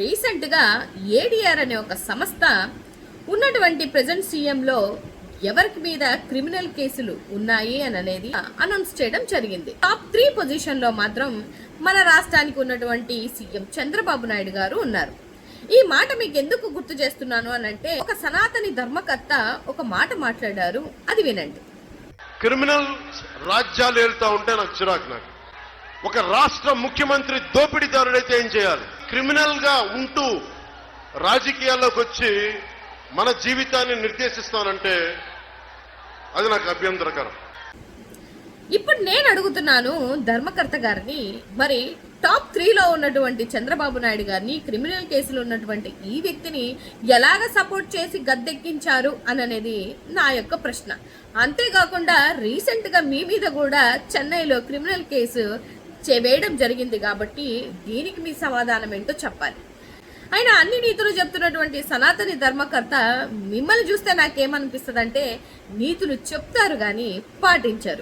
రీసెంట్గా ఏడిఆర్ అనే ఒక సంస్థ ఉన్నటువంటి ప్రజెంట్ సీఎంలో ఎవరికి మీద క్రిమినల్ కేసులు ఉన్నాయి అని అనేది అనౌన్స్ చేయడం జరిగింది. టాప్ త్రీ పొజిషన్లో మాత్రం మన రాష్ట్రానికి ఉన్నటువంటి సీఎం చంద్రబాబు నాయుడు గారు ఉన్నారు. ఈ మాట మీకు ఎందుకు గుర్తు చేస్తున్నాను అని అంటే ఒక సనాతని ధర్మకర్త ఒక మాట మాట్లాడారు అది వినండి. క్రిమినల్ రాజ్యాలు ఏళ్తా ఉంటే నాకు చిరాకు నాకు. ఒక రాష్ట్ర ముఖ్యమంత్రి దోపిడీదారుడైతే ఏం చేయాలి? క్రిమినల్గా ఉంటూ రాజకీయాల్లోకి వచ్చి మన జీవితాన్ని నిర్దేశిస్తానంటే అది నాకు అభ్యంతరకరం. ఇప్పుడు నేను అడుగుతున్నాను ధర్మకర్త గారిని మరి టాప్ త్రీలో ఉన్నటువంటి చంద్రబాబు నాయుడు గారిని క్రిమినల్ కేసులు ఉన్నటువంటి ఈ వ్యక్తిని ఎలాగ సపోర్ట్ చేసి గద్దెక్కించారు అని అనేది నా యొక్క ప్రశ్న. అంతేకాకుండా రీసెంట్గా మీ మీద కూడా చెన్నైలో క్రిమినల్ కేసు వేయడం జరిగింది కాబట్టి దీనికి మీ సమాధానం ఏంటో చెప్పాలి. ఆయన అన్ని నీతులు చెప్తున్నటువంటి సనాతని ధర్మకర్త మిమ్మల్ని చూస్తే నాకేమనిపిస్తుంది అంటే నీతులు చెప్తారు కానీ పాటించరు.